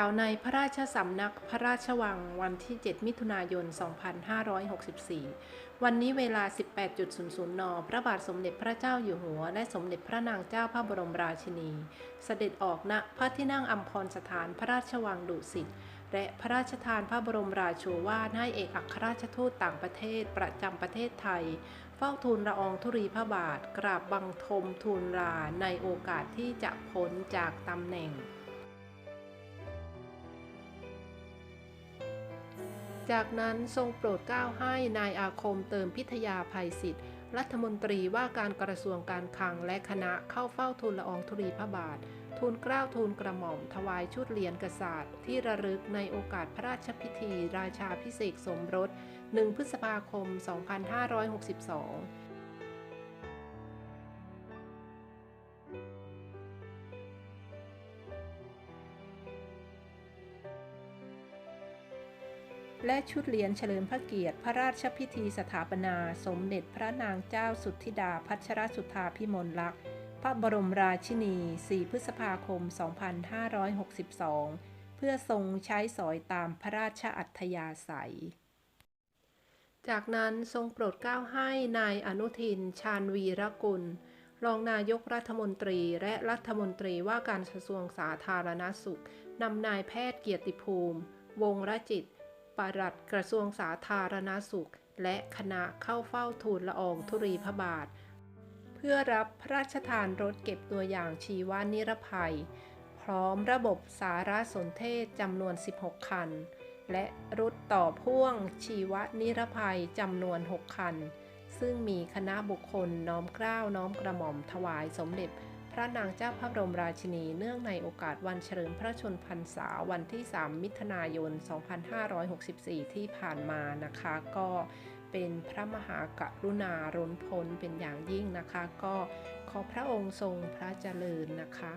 ข่าวในพระราชสำนักพระราชวังวันที่ 7 มิถุนายน 2564 วันนี้เวลา 18.00 น พระบาทสมเด็จพระเจ้าอยู่หัว และสมเด็จพระนางเจ้าพระบรมราชินี เสด็จออกณพระที่นั่งอัมพรสถานพระราชวังดุสิต และพระราชทานพระบรมราโชวาทให้เอกอัครราชทูตต่างประเทศประจำประเทศไทย เฝ้าทูลละอองธุรีพระบาท กราบบังคมทูลลาในโอกาสที่จะพ้นจากตำแหน่ง จากนั้นทรงโปรดเกล้าให้นายอาคมเติมพิทยาภัยศิษย์รัฐมนตรีว่าการกระทรวงการคลังและคณะเข้าเฝ้าทูลละอองธุรีพระบาท ทูลเกล้าทูลกระหม่อม ถวายชุดเหรียญกษัตริย์ ที่ระลึกในโอกาสพระราชพิธี ราชาพิเศษสมรส 1 พฤษภาคม 2562 และชุดเหรียญเฉลิมพระเกียรติ พระราชพิธีสถาปนา สมเด็จพระนางเจ้าสุทธิดาพัชรสุธาพิมลลักษณ์ พระบรมราชินี 4 พฤษภาคม 2562 เพื่อทรงใช้สอยตามพระราชอัธยาศัย จากนั้นทรงโปรดเกล้าให้นายอนุทิน ชาญวีรกุล รองนายกรัฐมนตรีและรัฐมนตรีว่าการกระทรวงสาธารณสุขนำนายแพทย์เกียรติภูมิ วงรจิต ปลัดกระทรวงสาธารณสุข และคณะเข้าเฝ้าทูลละอองธุรีพระบาท เพื่อรับพระราชทานรถเก็บตัวอย่างชีวานิรภัย พร้อมระบบสารสนเทศจำนวน 16 คัน และรถต่อพ่วงชีวนิรภัยจำนวน 6 คัน ซึ่งมีคณะบุคคลน้อมเกล้าวน้อมกระหม่อมถวายสมเด็จ ระนางเจ้าพระบรมราชินี เนื่องในโอกาสวันเฉลิมพระชนพรรษาวันที่ 3 มิถุนายน 2564 ที่ผ่านมานะคะ ก็เป็นพระมหากรุณาล้นพ้นเป็นอย่างยิ่งนะคะ ก็ขอพระองค์ทรงพระเจริญนะคะ